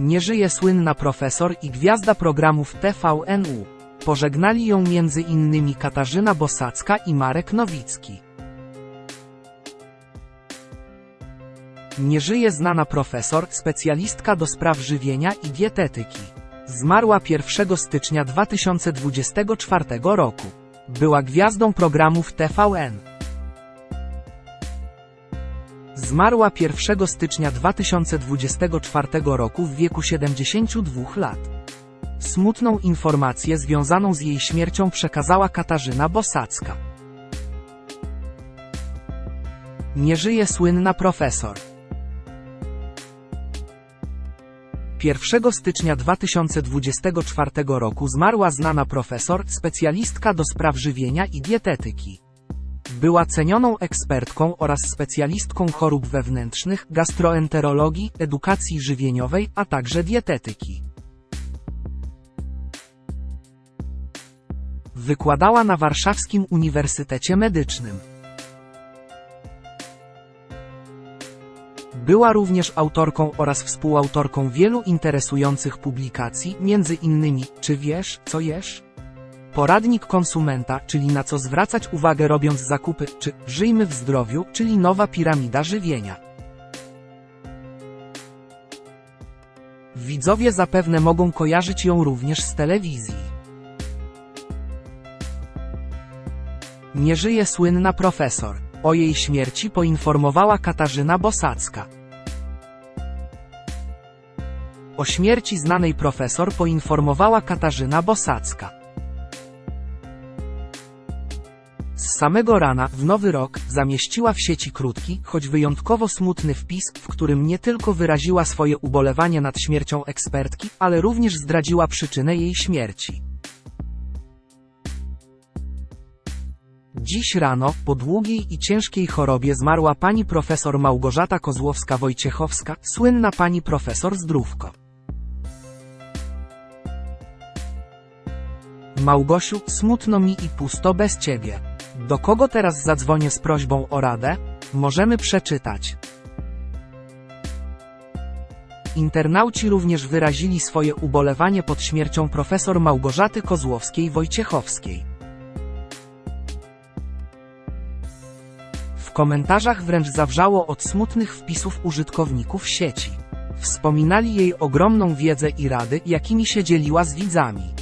Nie żyje słynna profesor i gwiazda programów TVNU. Pożegnali ją między innymi Katarzyna Bosacka i Marek Nowicki. Nie żyje znana profesor, specjalistka do spraw żywienia i dietetyki. Zmarła 1 stycznia 2024 roku. Była gwiazdą programów TVN. Zmarła 1 stycznia 2024 roku w wieku 72 lat. Smutną informację związaną z jej śmiercią przekazała Katarzyna Bosacka. Nie żyje słynna profesor. 1 stycznia 2024 roku zmarła znana profesor, specjalistka do spraw żywienia i dietetyki. Była cenioną ekspertką oraz specjalistką chorób wewnętrznych, gastroenterologii, edukacji żywieniowej, a także dietetyki. Wykładała na Warszawskim Uniwersytecie Medycznym. Była również autorką oraz współautorką wielu interesujących publikacji, między innymi Czy wiesz, co jesz? Poradnik konsumenta, czyli na co zwracać uwagę robiąc zakupy, czy Żyjmy w zdrowiu, czyli nowa piramida żywienia. Widzowie zapewne mogą kojarzyć ją również z telewizji. Nie żyje słynna profesor. O jej śmierci poinformowała Katarzyna Bosacka. O śmierci znanej profesor poinformowała Katarzyna Bosacka. Z samego rana, w nowy rok, zamieściła w sieci krótki, choć wyjątkowo smutny wpis, w którym nie tylko wyraziła swoje ubolewanie nad śmiercią ekspertki, ale również zdradziła przyczynę jej śmierci. Dziś rano, po długiej i ciężkiej chorobie zmarła pani profesor Małgorzata Kozłowska-Wojciechowska, słynna pani profesor Zdrówko. Małgosiu, smutno mi i pusto bez ciebie. Do kogo teraz zadzwonię z prośbą o radę? Możemy przeczytać. Internauci również wyrazili swoje ubolewanie pod śmiercią profesor Małgorzaty Kozłowskiej-Wojciechowskiej. W komentarzach wręcz zawrzało od smutnych wpisów użytkowników sieci. Wspominali jej ogromną wiedzę i rady, jakimi się dzieliła z widzami.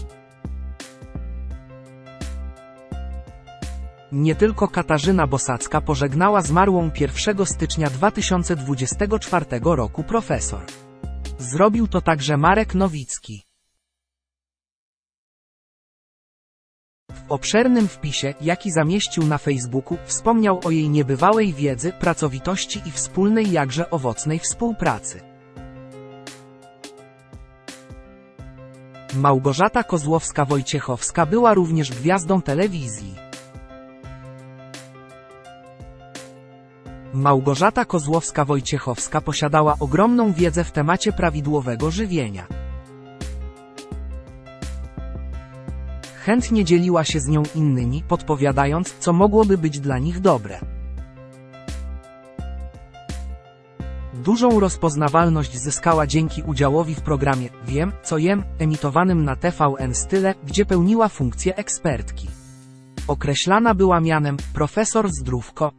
Nie tylko Katarzyna Bosacka pożegnała zmarłą 1 stycznia 2024 roku profesor. Zrobił to także Marek Nowicki. W obszernym wpisie, jaki zamieścił na Facebooku, wspomniał o jej niebywałej wiedzy, pracowitości i wspólnej jakże owocnej współpracy. Małgorzata Kozłowska-Wojciechowska była również gwiazdą telewizji. Małgorzata Kozłowska-Wojciechowska posiadała ogromną wiedzę w temacie prawidłowego żywienia. Chętnie dzieliła się z nią innymi, podpowiadając, co mogłoby być dla nich dobre. Dużą rozpoznawalność zyskała dzięki udziałowi w programie Wiem, co jem, emitowanym na TVN Style, gdzie pełniła funkcję ekspertki. Określana była mianem profesor Zdrówko,